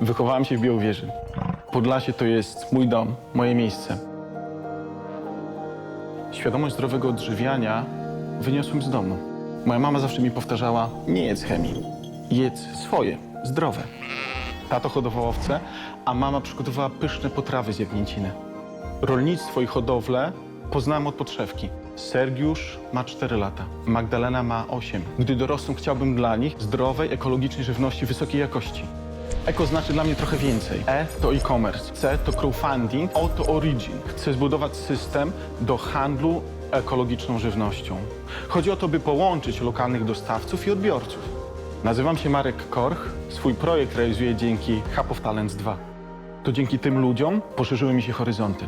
Wychowałem się w Białowieży. Podlasie to jest mój dom, moje miejsce. Świadomość zdrowego odżywiania wyniosłem z domu. Moja mama zawsze mi powtarzała, nie jedz chemii, jedz swoje, zdrowe. Tato hodował owce, a mama przygotowała pyszne potrawy z jagnięciny. Rolnictwo i hodowlę poznałem od podszewki. Sergiusz ma 4 lata, Magdalena ma 8. Gdy dorosną, chciałbym dla nich zdrowej, ekologicznej żywności wysokiej jakości. Eko znaczy dla mnie trochę więcej. E to e-commerce, C to crowdfunding, O to origin. Chcę zbudować system do handlu ekologiczną żywnością. Chodzi o to, by połączyć lokalnych dostawców i odbiorców. Nazywam się Marek Korch. Swój projekt realizuję dzięki Hub of Talents 2. To dzięki tym ludziom poszerzyły mi się horyzonty.